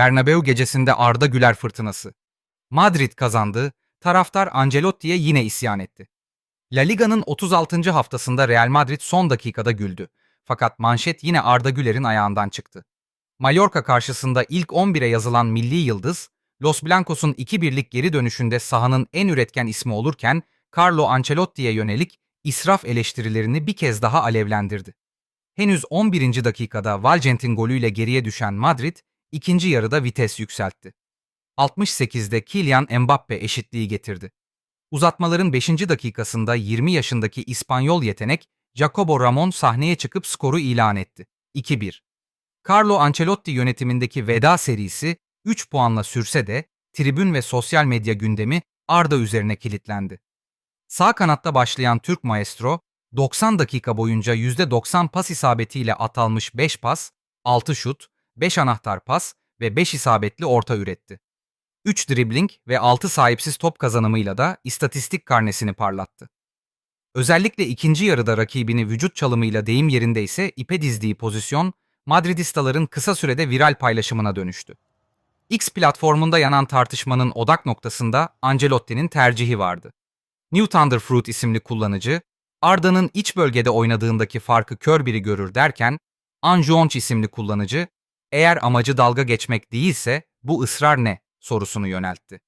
Bernabeu gecesinde Arda Güler fırtınası. Madrid kazandı, taraftar Ancelotti'ye yine isyan etti. La Liga'nın 36. haftasında Real Madrid son dakikada güldü. Fakat manşet yine Arda Güler'in ayağından çıktı. Mallorca karşısında ilk 11'e yazılan milli yıldız, Los Blancos'un 2-1'lik geri dönüşünde sahanın en üretken ismi olurken Carlo Ancelotti'ye yönelik israf eleştirilerini bir kez daha alevlendirdi. Henüz 11. dakikada Valgent'in golüyle geriye düşen Madrid, ikinci yarıda vites yükseltti. 68'de Kylian Mbappe eşitliği getirdi. Uzatmaların 5. dakikasında 20 yaşındaki İspanyol yetenek Jacobo Ramon sahneye çıkıp skoru ilan etti. 2-1. Carlo Ancelotti yönetimindeki veda serisi 3 puanla sürse de tribün ve sosyal medya gündemi Arda üzerine kilitlendi. Sağ kanatta başlayan Türk maestro 90 dakika boyunca %90 pas isabetiyle atalmış 5 pas, 6 şut, 5 anahtar pas ve 5 isabetli orta üretti. 3 dribling ve 6 sahipsiz top kazanımıyla da istatistik karnesini parlattı. Özellikle ikinci yarıda rakibini vücut çalımıyla deyim yerinde ise ipe dizdiği pozisyon Madridistaların kısa sürede viral paylaşımına dönüştü. X platformunda yanan tartışmanın odak noktasında Ancelotti'nin tercihi vardı. New Thunderfruit isimli kullanıcı, Arda'nın iç bölgede oynadığındaki farkı kör biri görür derken, Anjonch isimli kullanıcı, eğer amacı dalga geçmek değilse bu ısrar ne sorusunu yöneltti.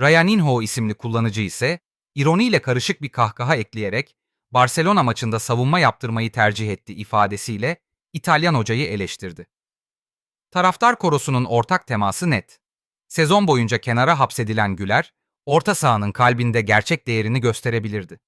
Ryaninho isimli kullanıcı ise ironiyle karışık bir kahkaha ekleyerek Barcelona maçında savunma yaptırmayı tercih etti ifadesiyle İtalyan hocayı eleştirdi. Taraftar korosunun ortak teması net. Sezon boyunca kenara hapsedilen Güler, orta sahanın kalbinde gerçek değerini gösterebilirdi.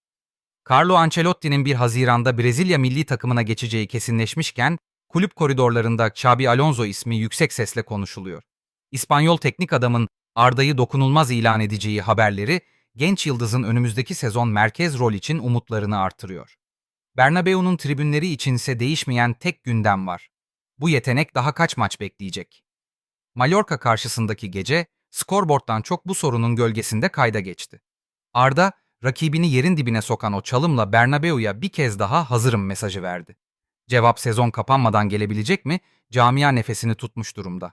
Carlo Ancelotti'nin bir Haziran'da Brezilya milli takımına geçeceği kesinleşmişken, kulüp koridorlarında Xabi Alonso ismi yüksek sesle konuşuluyor. İspanyol teknik adamın Arda'yı dokunulmaz ilan edeceği haberleri, genç yıldızın önümüzdeki sezon merkez rol için umutlarını artırıyor. Bernabeu'nun tribünleri içinse değişmeyen tek gündem var. Bu yetenek daha kaç maç bekleyecek? Mallorca karşısındaki gece, skorboardtan çok bu sorunun gölgesinde kayda geçti. Arda, rakibini yerin dibine sokan o çalımla Bernabeu'ya bir kez daha hazırım mesajı verdi. Cevap sezon kapanmadan gelebilecek mi? Camia nefesini tutmuş durumda.